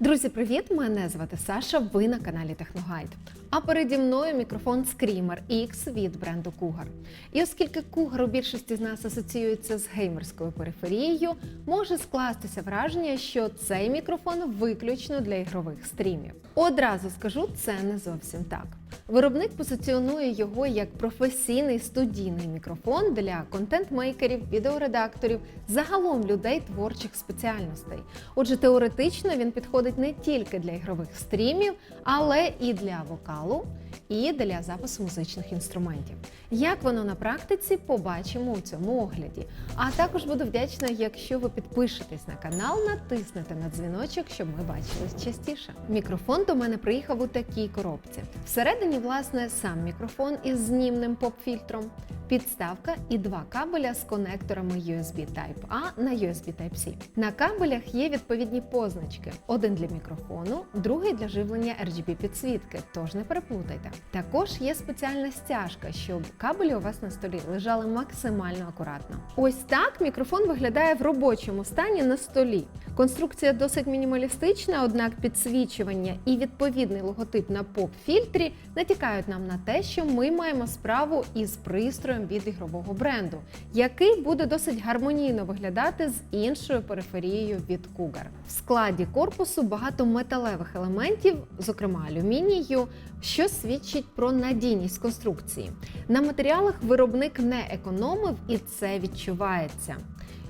Друзі, привіт! Мене звати Саша. Ви на каналі Техногайд. А переді мною мікрофон Screamer X від бренду Cougar. І оскільки Cougar у більшості з нас асоціюється з геймерською периферією, може скластися враження, що цей мікрофон виключно для ігрових стрімів. Одразу скажу, це не зовсім так. Виробник позиціонує його як професійний студійний мікрофон для контент-мейкерів, відеоредакторів, загалом людей творчих спеціальностей. Отже, теоретично він підходить не тільки для ігрових стрімів, але і для вокалу, і для запису музичних інструментів. Як воно на практиці, побачимо у цьому огляді. А також буду вдячна, якщо ви підпишетесь на канал, натиснете на дзвіночок, щоб ми бачились частіше. Мікрофон до мене приїхав у такій коробці. Всередині, власне, сам мікрофон із знімним поп-фільтром, підставка і два кабеля з конекторами USB Type-A на USB Type-C. На кабелях є відповідні позначки: один для мікрофону, другий для живлення RGB підсвітки, тож не переплутайте. Також є спеціальна стяжка, щоб кабелі у вас на столі лежали максимально акуратно. Ось так мікрофон виглядає в робочому стані на столі. Конструкція досить мінімалістична, однак підсвічування і відповідний логотип на поп-фільтрі натякають нам на те, що ми маємо справу із пристроєм від ігрового бренду, який буде досить гармонійно виглядати з іншою периферією від Cougar. В складі корпусу багато металевих елементів, зокрема алюмінію, що свідчить про надійність конструкції. На матеріалах виробник не економив, і це відчувається.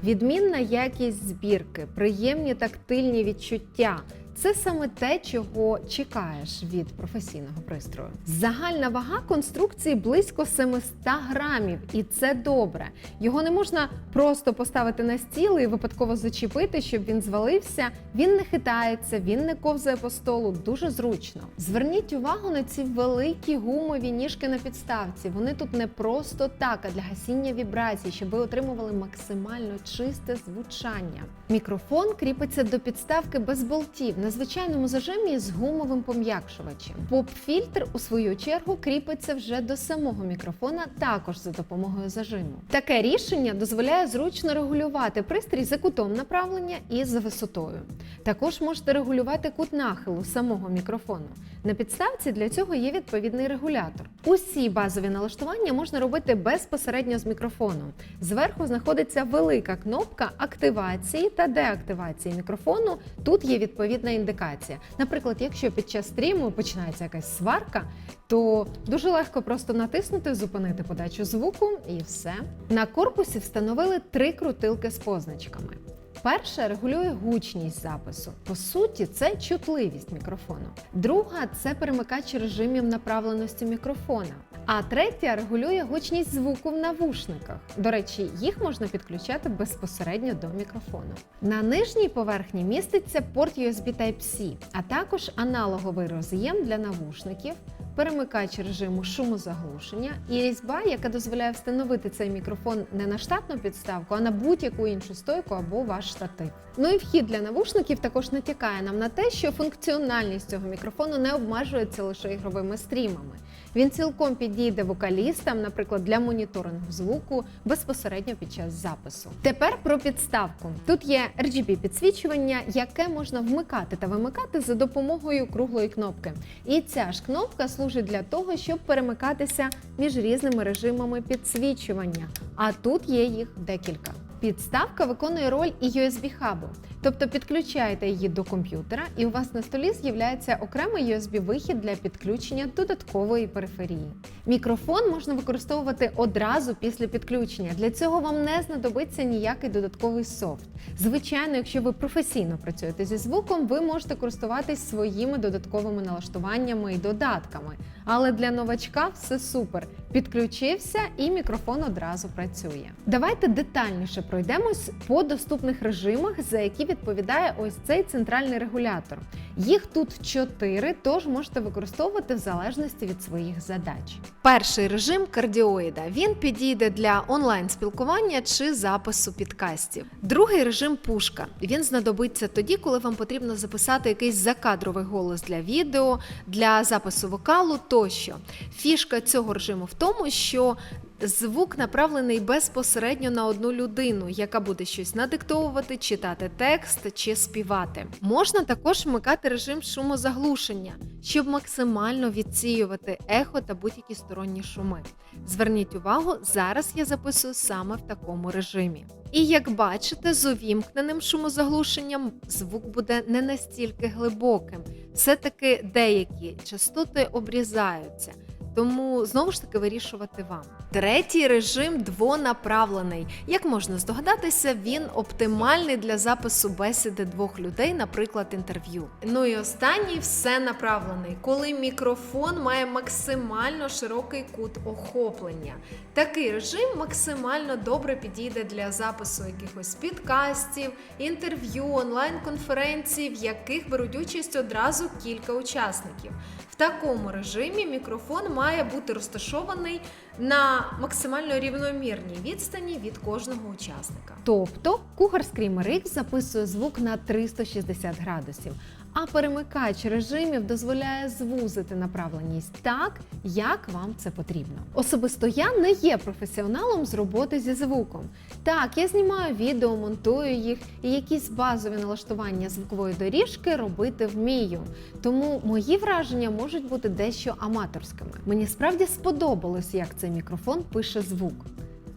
Відмінна якість збірки, приємні тактильні відчуття. Це саме те, чого чекаєш від професійного пристрою. Загальна вага конструкції близько 700 грамів, і це добре. Його не можна просто поставити на стіл і випадково зачепити, щоб він звалився. Він не хитається, він не ковзає по столу. Дуже зручно. Зверніть увагу на ці великі гумові ніжки на підставці. Вони тут не просто так, а для гасіння вібрацій, щоб ви отримували максимально чисте звучання. Мікрофон кріпиться до підставки без болтів звичайному зажимі з гумовим пом'якшувачем. Поп-фільтр, у свою чергу, кріпиться вже до самого мікрофона, також за допомогою зажиму. Таке рішення дозволяє зручно регулювати пристрій за кутом направлення і за висотою. Також можете регулювати кут нахилу самого мікрофону. На підставці для цього є відповідний регулятор. Усі базові налаштування можна робити безпосередньо з мікрофону. Зверху знаходиться велика кнопка активації та деактивації мікрофону. Тут є відповідна індикація. Наприклад, якщо під час стріму починається якась сварка, то дуже легко просто натиснути, зупинити подачу звуку і все. На корпусі встановили три крутилки з позначками. Перша регулює гучність запису. По суті, це чутливість мікрофону. Друга це перемикач режимів направленості мікрофона. А третя регулює гучність звуку в навушниках. До речі, їх можна підключати безпосередньо до мікрофону. На нижній поверхні міститься порт USB Type-C, а також аналоговий роз'єм для навушників, перемикач режиму шумозаглушення і різьба, яка дозволяє встановити цей мікрофон не на штатну підставку, а на будь-яку іншу стойку або ваш штатив. Ну і вхід для навушників також натякає нам на те, що функціональність цього мікрофону не обмежується лише ігровими стрімами. Він цілком підійде вокалістам, наприклад, для моніторингу звуку безпосередньо під час запису. Тепер про підставку. Тут є RGB підсвічування, яке можна вмикати та вимикати за допомогою круглої кнопки. І ця ж кнопка служить для того, щоб перемикатися між різними режимами підсвічування. А тут є їх декілька. Підставка виконує роль і USB-хабу, тобто підключаєте її до комп'ютера, і у вас на столі з'являється окремий USB-вихід для підключення додаткової периферії. Мікрофон можна використовувати одразу після підключення. Для цього вам не знадобиться ніякий додатковий софт. Звичайно, якщо ви професійно працюєте зі звуком, ви можете користуватись своїми додатковими налаштуваннями і додатками. Але для новачка все супер. Підключився і мікрофон одразу працює. Давайте детальніше пройдемось по доступних режимах, за які відповідає ось цей центральний регулятор. Їх тут чотири, тож можете використовувати в залежності від своїх задач. Перший режим кардіоїда. Він підійде для онлайн-спілкування чи запису підкастів. Другий режим пушка. Він знадобиться тоді, коли вам потрібно записати якийсь закадровий голос для відео, для запису вокалу тощо. Фішка цього режиму в тому, що Звук направлений безпосередньо на одну людину, яка буде щось надиктовувати, читати текст чи співати. Можна також вмикати режим шумозаглушення, щоб максимально відсіювати ехо та будь-які сторонні шуми. Зверніть увагу, зараз я записую саме в такому режимі. І як бачите, з увімкненим шумозаглушенням звук буде не настільки глибоким. Все-таки деякі частоти обрізаються. Тому знову ж таки вирішувати вам. Третій режим двонаправлений. Як можна здогадатися, він оптимальний для запису бесіди двох людей, наприклад, інтерв'ю. Ну і останній все направлений, коли мікрофон має максимально широкий кут охоплення. Такий режим максимально добре підійде для запису якихось підкастів, інтерв'ю, онлайн-конференцій, в яких беруть участь одразу кілька учасників. В такому режимі мікрофон має бути розташований на максимально рівномірній відстані від кожного учасника. Тобто Screamer X записує звук на 360 градусів, а перемикач режимів дозволяє звузити направленість так, як вам це потрібно. Особисто я не є професіоналом з роботи зі звуком. Так, я знімаю відео, монтую їх і якісь базові налаштування звукової доріжки робити вмію. Тому мої враження можуть бути дещо аматорськими. Мені справді сподобалось, як цей мікрофон пише звук.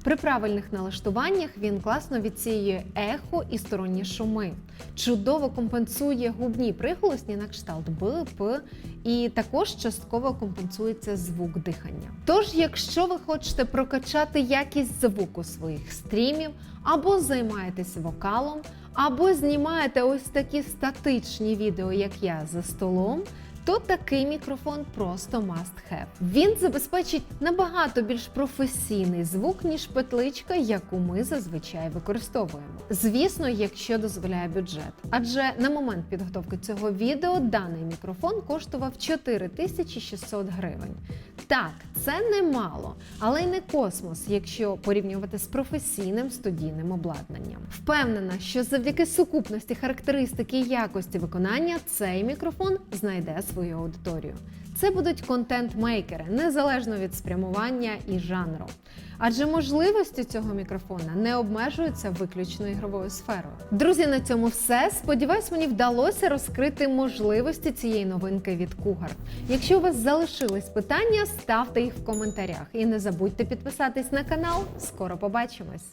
При правильних налаштуваннях він класно відсіює ехо і сторонні шуми, чудово компенсує губні приголосні на кшталт Б, П, і також частково компенсується звук дихання. Тож, якщо ви хочете прокачати якість звуку своїх стрімів, або займаєтесь вокалом, або знімаєте ось такі статичні відео, як я за столом то такий мікрофон просто must have. Він забезпечить набагато більш професійний звук, ніж петличка, яку ми зазвичай використовуємо. Звісно, якщо дозволяє бюджет. Адже на момент підготовки цього відео даний мікрофон коштував 4600 гривень. Так, це немало, але й не космос, якщо порівнювати з професійним студійним обладнанням. Впевнена, що завдяки сукупності характеристики і якості виконання цей мікрофон знайде свою аудиторію. Це будуть контент-мейкери, незалежно від спрямування і жанру. Адже можливості цього мікрофона не обмежуються виключно ігровою сферою. Друзі, на цьому все. Сподіваюсь, мені вдалося розкрити можливості цієї новинки від Cougar. Якщо у вас залишились питання, ставте їх в коментарях і не забудьте підписатись на канал. Скоро побачимось!